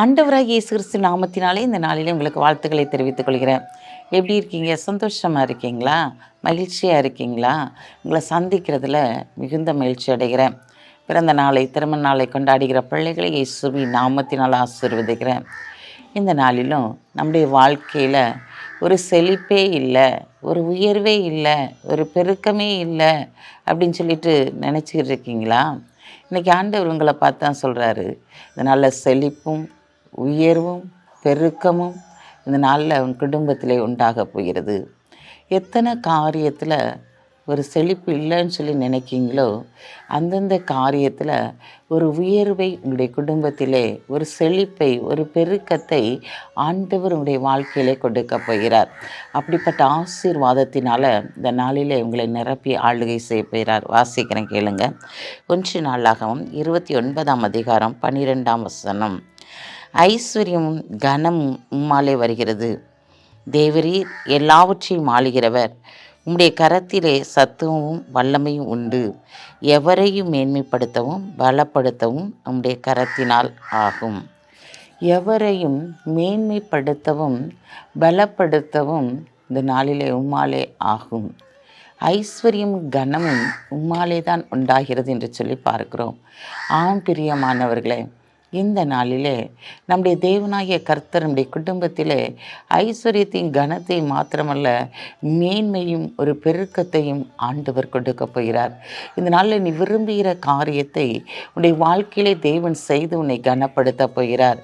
ஆண்டவராக இயேசு கிறிஸ்து நாமத்தினாலே இந்த நாளிலே உங்களுக்கு வாழ்த்துக்களை தெரிவித்துக் கொள்கிறேன். எப்படி இருக்கீங்க? சந்தோஷமாக இருக்கீங்களா? மகிழ்ச்சியாக இருக்கீங்களா? உங்களை சந்திக்கிறதுல மிகுந்த மகிழ்ச்சி அடைகிறேன். பிறந்த நாளை திருமண நாளை கொண்டாடுகிற பிள்ளைகளை இயேசுவி நாமத்தினால் ஆசீர்வதிக்கிறேன். இந்த நாளிலும் நம்முடைய வாழ்க்கையில் ஒரு செழிப்பே இல்லை ஒரு உயர்வே இல்லை ஒரு பெருக்கமே இல்லை அப்படின்னு சொல்லிட்டு நினச்சிக்கிட்டு இருக்கீங்களா? இன்றைக்கி ஆண்டவர் உங்களை பார்த்து தான் சொல்கிறாரு இதனால் செழிப்பும் உயர்வும் பெருக்கமும் இந்த நாளில் உன் குடும்பத்திலே உண்டாக போகிறது. எத்தனை காரியத்தில் ஒரு செழிப்பு இல்லைன்னு சொல்லி நினைக்கிங்களோ அந்தந்த காரியத்தில் ஒரு உயர்வை உங்களுடைய குடும்பத்திலே ஒரு செழிப்பை ஒரு பெருக்கத்தை ஆண்டவர் உங்களுடைய வாழ்க்கையிலே கொடுக்க போகிறார். அப்படிப்பட்ட ஆசீர்வாதத்தினால் இந்த நாளிலே உங்களை நிரப்பி ஆளுகை செய்ய போகிறார். வாசிக்கிறேன் கேளுங்க. ஒன்று நாளாகவும் இருபத்தி ஒன்பதாம் அதிகாரம் பன்னிரெண்டாம் வசனம். ஐஸ்வர்யமும் கனமும் உம்மாலே வருகிறது. தேவரீர் எல்லாவற்றையும் ஆளுகிறவர். உம்முடைய கரத்திலே சத்துவமும் வல்லமையும் உண்டு. எவரையும் மேன்மைப்படுத்தவும் பலப்படுத்தவும் உம்முடைய கரத்தினால் ஆகும். எவரையும் மேன்மைப்படுத்தவும் பலப்படுத்தவும் இந்த நாளிலே உம்மாலே ஆகும். ஐஸ்வர்யம் கனமும் உம்மாலே தான் உண்டாகிறது என்று சொல்லி பார்க்கிறோம். ஆம் பிரியமானவர்களே இந்த நாளிலே நம்முடைய தேவனாகிய கர்த்தர் நம்முடைய குடும்பத்திலே ஐஸ்வர்யத்தையும் கனத்தை மாத்திரமல்ல மேன்மையும் ஒரு பெருக்கத்தையும் ஆண்டவர் கொடுக்க போகிறார். இந்த நாளில் நீ விரும்புகிற காரியத்தை உன்னுடைய வாழ்க்கையிலே தேவன் செய்து உன்னை கனப்படுத்த போகிறார்.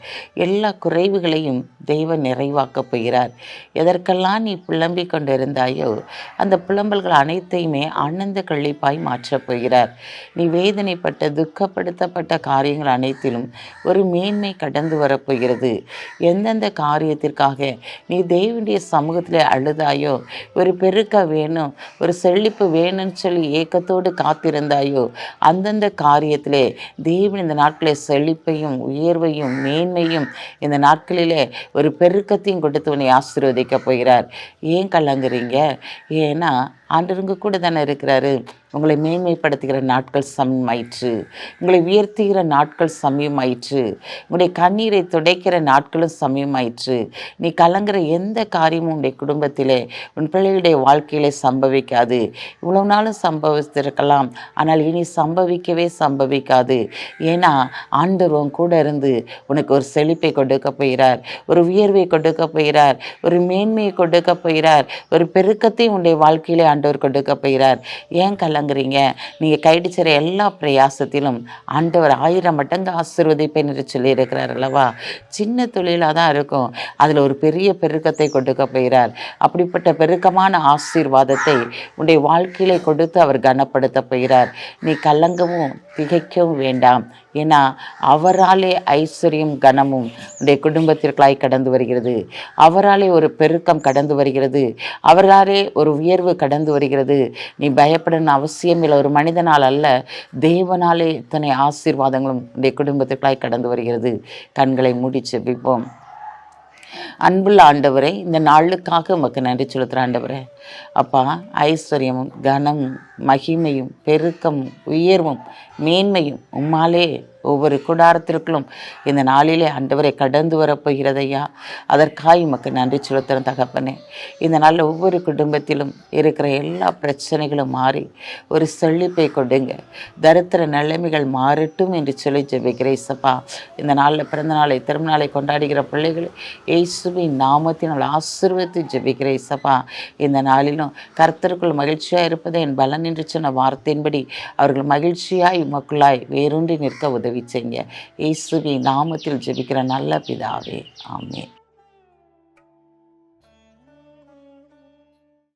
எல்லா குறைவுகளையும் தெய்வன் நிறைவாக்கப் போகிறார். எதற்கெல்லாம் நீ புலம்பிக் கொண்டிருந்தாயோ அந்த புலம்பல்கள் அனைத்தையுமே ஆனந்த கழிப்பாய் மாற்றப் போகிறார். நீ வேதனைப்பட்ட துக்கப்படுத்தப்பட்ட காரியங்கள் அனைத்திலும் ஒரு மேன்மை கடந்து வரப்போகிறது. எந்தெந்த காரியத்திற்காக நீ தேவனுடைய சமூகத்தில் அழுதாயோ ஒரு பெருக்க வேணும் ஒரு செழிப்பு வேணும்னு சொல்லி ஏக்கத்தோடு காத்திருந்தாயோ அந்தந்த காரியத்தில் தேவன் இந்த நாட்களில் செழிப்பையும் உயர்வையும் மேன்மையும் இந்த நாட்களிலே ஒரு பெருக்கத்தையும் கொடுத்து உன்னை ஆசீர்வதிக்க போகிறார். ஏன் கலங்குறீங்க? ஏன்னா ஆண்டவங்க கூட தானே இருக்கிறாரு. உங்களை மேன்மைப்படுத்துகிற நாட்கள் சமயமாயிற்று. உங்களை உயர்த்துகிற நாட்கள் சமயமாயிற்று. உங்களுடைய கண்ணீரை துடைக்கிற நாட்களும் சமயமாயிற்று. நீ கலங்குற எந்த காரியமும் உன்னுடைய குடும்பத்திலே உன் பிள்ளைகளுடைய வாழ்க்கையிலே சம்பவிக்காது. இவ்வளவு நாளும் சம்பவித்திருக்கலாம். ஆனால் இனி சம்பவிக்கவே சம்பவிக்காது. ஏன்னா ஆண்டவர் உன் கூட இருந்து உனக்கு ஒரு செழிப்பை கொடுக்க போகிறார். ஒரு உயர்வை கொடுக்க போகிறார். ஒரு மேன்மையை கொடுக்க போகிறார். ஒரு பெருக்கத்தை உன்னுடைய வாழ்க்கையிலே ஆண்டவர் கொடுக்க போகிறார். ஏன் கல விளங்குறீங்க நீங்கள் கைடிச்சிற எல்லா பிரயாசத்திலும் ஆண்டவர் ஆயிரம் மடங்கு ஆசீர்வதிப்பேன் என்று சொல்லியிருக்கிறார் அல்லவா? சின்ன தொழிலாக தான் இருக்கும். அதில் ஒரு பெரிய பெருக்கத்தை கொடுக்க போகிறார். அப்படிப்பட்ட பெருக்கமான ஆசீர்வாதத்தை உன்னுடைய வாழ்க்கையிலே கொடுத்து அவர் கனப்படுத்த போகிறார். நீ கலங்கவும் திகைக்கவும் வேண்டாம். ஏன்னா அவராலே ஐஸ்வர்யம் கனமும் உடைய குடும்பத்திற்காய் கடந்து வருகிறது. அவராலே ஒரு பெருக்கம் கடந்து வருகிறது. அவராலே ஒரு உயர்வு கடந்து வருகிறது. நீ பயப்படணும் அவசியம் இல்லை. ஒரு மனிதனால் அல்ல தேவனாலே இத்தனை ஆசீர்வாதங்களும் உடைய குடும்பத்துக்களாய் கடந்து வருகிறது. கண்களை மூடி செபிப்போம். அன்புள்ள ஆண்டவரே இந்த நாளுக்காக உமக்கு நன்றி செலுத்துகிற ஆண்டவரை அப்பா ஐஸ்வர்யமும் கனமும் மகிமையும் பெருக்கமும் உயர்வும் மேன்மையும் உம்மாலே ஒவ்வொரு கூடாரத்திற்குள்ளும் இந்த நாளிலே ஆண்டவரை கடந்து வரப்போகிறதையா? அதற்காக உமக்கு நன்றி செலுத்துகிறேன் தகப்பனே. இந்த நாளில் ஒவ்வொரு குடும்பத்திலும் இருக்கிற எல்லா பிரச்சனைகளும் மாறி ஒரு செழிப்பை கொடுங்க. தரித்திர நிலைமைகள் மாறட்டும் என்று சொல்லி ஜெபிக்கிறேன் இந்த நாளில் பிறந்த நாளை திருநாளை கொண்டாடுகிற பிள்ளைகளை இயேசுவின் நாமத்தினால் ஆசீர்வதித்து ஜெபிக்கிறேன் சப்பா இந்த நாளிலும் கர்த்தருக்குள் மகிழ்ச்சியாக இருப்பதே என் பலன் என்று சொன்ன வார்த்தையின்படி அவர்கள் மகிழ்ச்சியாய் மக்களாய் வேரூன்றி நிற்க உதவி செய்யுங்க. இயேசுவி நாமத்தில் ஜெபிக்கிற நல்ல பிதாவே. ஆமே